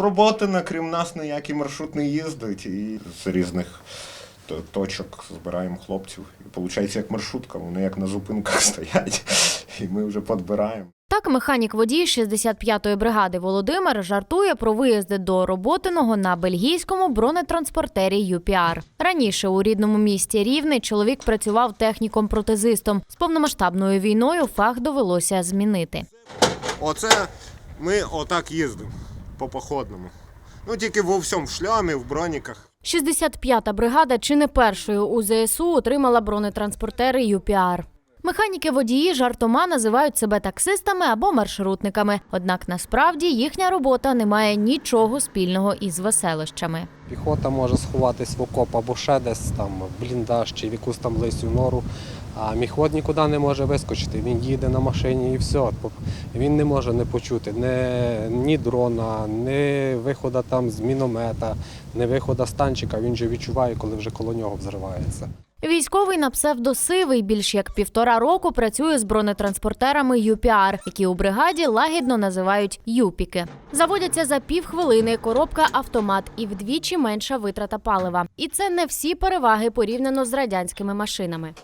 роботи, на крім нас, ніякий маршрут не їздить. І з різних точок збираємо хлопців. І виходить, як маршрутка, вони як на зупинках стоять, і ми вже підбираємо. Так, механік-водій 65-ї бригади Володимир жартує про виїзди до роботиного на бельгійському бронетранспортері UPR. Раніше у рідному місті Рівне чоловік працював техніком-протезистом. З повномасштабною війною фах довелося змінити. Оце ми отак їздимо по походному. Ну тільки во всьому в шлямі, в броніках. 65-та бригада чи не першою у ЗСУ отримала бронетранспортери UPR. Механіки-водії жартома називають себе таксистами або маршрутниками. Однак насправді їхня робота не має нічого спільного із веселищами. Піхота може сховатись в окоп або ще десь там бліндаж чи в якусь там лисю нору. А міхвод нікуди не може вискочити. Він їде на машині і все. Він не може не почути ні, ні дрона, ні виходу там з міномета, ні виходу з танчика. Він же відчуває, коли вже коло нього взривається. Військовий на псевдосивий більш як півтора року працює з бронетранспортерами UPR, які у бригаді лагідно називають юпіки. Заводяться за півхвилини, коробка автомат і вдвічі менша витрата палива. І це не всі переваги порівняно з радянськими машинами.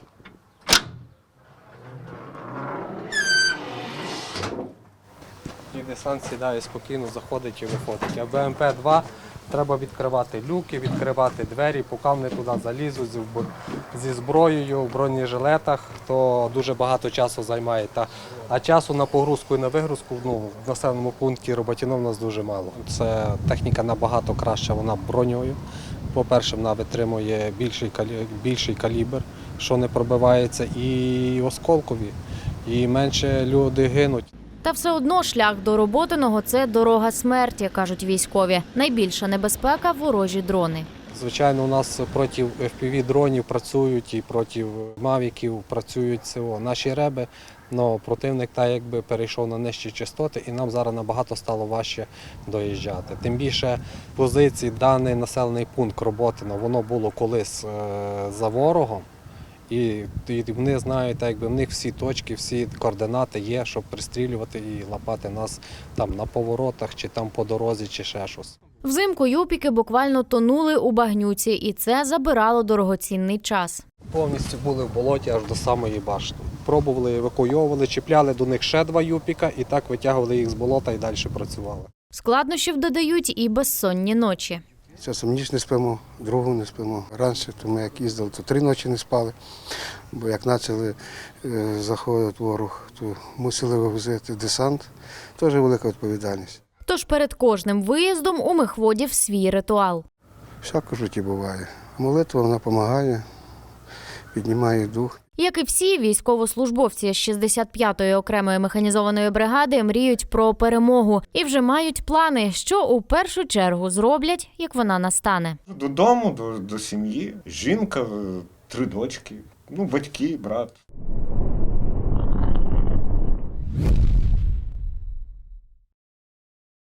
Десант сідає спокійно, заходить і виходить. А БМП-2 треба відкривати люки, відкривати двері, поки вони туди залізуть зі зброєю в бронежилетах, то дуже багато часу займає. А часу на погрузку і на вигрузку ну, в населеному пункті Роботіно в нас дуже мало. Це техніка набагато краща, вона броньою. По-перше, вона витримує більший, більший калібр, що не пробивається, і осколкові, і менше люди гинуть. Та все одно шлях до роботиного це дорога смерті, кажуть військові. Найбільша небезпека ворожі дрони. Звичайно, у нас проти fpv дронів працюють і проти мавіків працюють СО. Наші реби, але противник так якби перейшов на нижчі частоти, і нам зараз набагато стало важче доїжджати. Тим більше позиції даний населений пункт Роботино, воно було колись е, за ворогом. І, і вони знають, так якби в них всі точки, всі координати є, щоб пристрілювати і лапати нас там на поворотах, чи там по дорозі, чи ще щось. Взимку юпіки буквально тонули у багнюці, і це забирало дорогоцінний час. Повністю були в болоті аж до самої башти. Пробували, евакуйовували, чіпляли до них ще два юпіка і так витягували їх з болота і далі працювали. Складнощів додають і безсонні ночі. Часом ніч не спимо, другу не спимо. Раніше, то ми як їздили, то три ночі не спали, бо як почали е, заходити ворог, то мусили вивозити десант. Теж велика відповідальність. Тож перед кожним виїздом у мехводів свій ритуал. Всяко в житті буває. Молитва вона допомагає, піднімає дух. Як і всі військовослужбовці з 65-ї окремої механізованої бригади мріють про перемогу і вже мають плани, що у першу чергу зроблять, як вона настане додому, до, до сім'ї. Жінка, е, три дочки, ну батьки, брат.